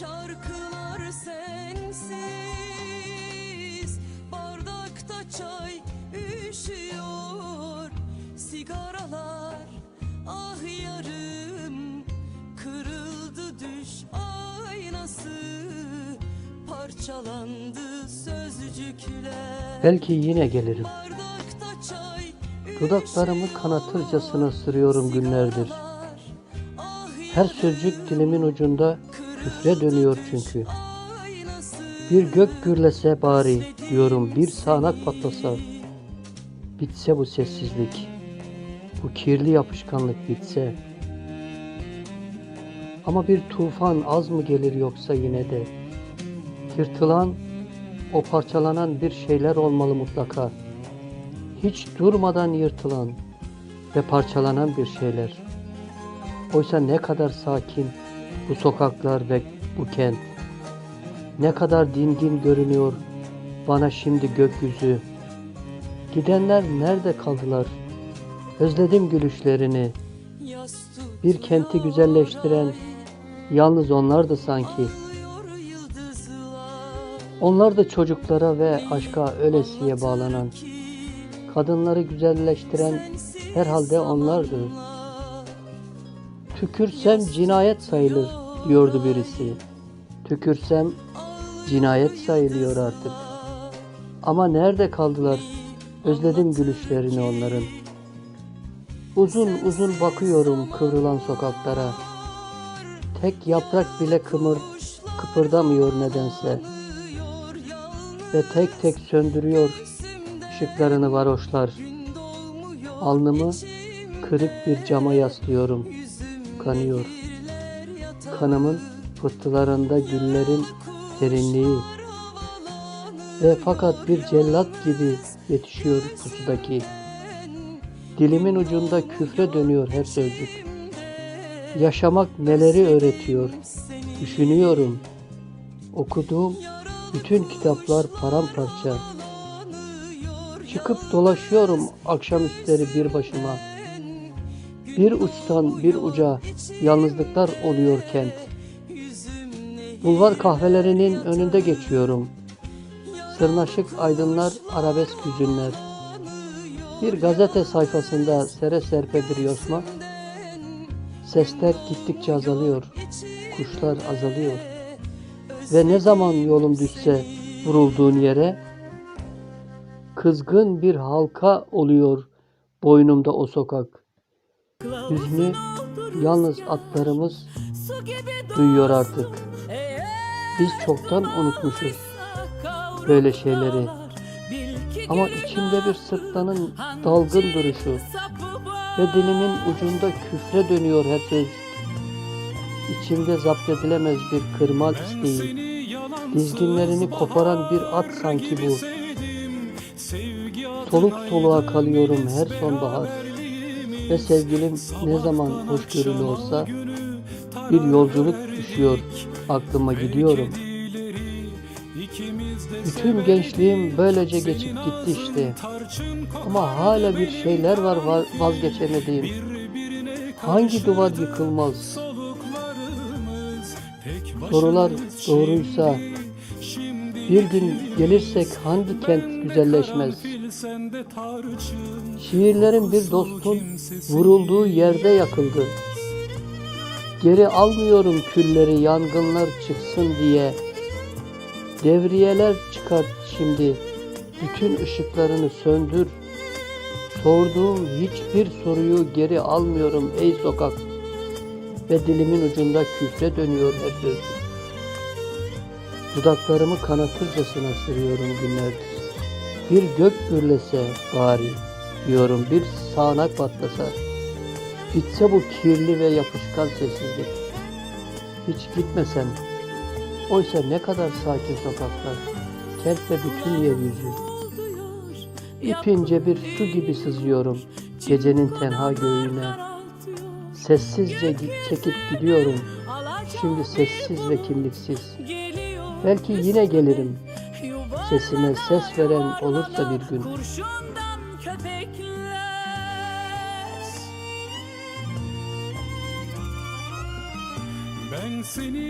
Şarkılar sensiz. Bardakta çay üşüyor. Sigaralar ah yarım. Kırıldı düş aynası. Parçalandı sözcükler. Belki yine gelirim. Dudaklarımı kanatırcasına sürüyorum günlerdir. Ah Her sözcük dilimin ucunda küfre dönüyor çünkü. Bir gök gürlese bari diyorum bir sağanak patlasa. Bitse bu sessizlik. Bu kirli yapışkanlık bitse. Ama bir tufan az mı gelir yoksa yine de? Yırtılan, o parçalanan bir şeyler olmalı mutlaka. Hiç durmadan yırtılan ve parçalanan bir şeyler. Oysa ne kadar sakin bu sokaklar ve bu kent. Ne kadar dingin görünüyor bana şimdi gökyüzü. Gidenler nerede kaldılar? Özledim gülüşlerini. Bir kenti güzelleştiren yalnız onlardı sanki. Onlar da çocuklara ve aşka ölesiye bağlanan, kadınları güzelleştiren herhalde onlardı. Tükürsem cinayet sayılır diyordu birisi. Tükürsem cinayet sayılıyor artık. Ama nerede kaldılar? Özledim gülüşlerini onların. Uzun uzun bakıyorum kıvrılan sokaklara. Tek yaprak bile kımır, kıpırdamıyor nedense. Ve tek tek söndürüyor ışıklarını varoşlar. Alnımı kırık bir cama yaslıyorum. Kanıyor. Kanımın pıhtılarında güllerin derinliği. Ve fakat bir cellat gibi yetişiyor pusudaki. Dilimin ucunda küfre dönüyor her sözcük. Yaşamak neleri öğretiyor. Düşünüyorum. Okuduğum bütün kitaplar paramparça. Çıkıp dolaşıyorum akşamüstleri bir başıma. Bir uçtan bir uca yalnızlıklar oluyor kent. Bulvar kahvelerinin önünde geçiyorum. Sırnaşık aydınlar, arabesk hüzünler. Bir gazete sayfasında sere serpe bir yosma. Sesler gittikçe azalıyor. Kuşlar azalıyor. Ve ne zaman yolum düşse vurulduğun yere kızgın bir halka oluyor boynumda o sokak. Hüznü yalnız atlarımız duyuyor artık. Biz çoktan unutmuşuz böyle şeyleri. Ama içimde bir sırtlanın dalgın duruşu ve dilimin ucunda küfre dönüyor her söz. İçimde zapt edilemez bir kırmal isteği. Dizginlerini koparan bir at sanki bu. Soluk soluğa kalıyorum her sonbahar. Ve sevgilim ne zaman hoşgörülü olsa bir yolculuk düşüyor aklıma gidiyorum. Bütün gençliğim böylece geçip gitti işte. Ama hala bir şeyler var va- vazgeçemediğim. Hangi duvar yıkılmaz? Sorular doğruysa bir gün gelirsek hangi kent güzelleşmez? Şiirlerin bir dostun vurulduğu yerde yakıldı. Geri almıyorum külleri yangınlar çıksın diye. Devriyeler çıkart şimdi. Bütün ışıklarını söndür. Sorduğum hiçbir soruyu geri almıyorum ey sokak. Ve dilimin ucunda küfre dönüyor her sözcük. Dudaklarımı kanatırcasına sürüyorum günlerdir. Bir gök gürlese bari diyorum bir sağanak patlasa. Bitse bu kirli ve yapışkan sessizlik. Hiç gitmesem. Oysa ne kadar sakin sokaklar. Kent ve bütün yeryüzü. İpince bir su gibi sızıyorum gecenin tenha göğüne. Sessizce çekip gidiyorum. Şimdi sessiz ve kimliksiz. Belki yine gelirim. Sesime ses veren olursa bir gün. Ben seni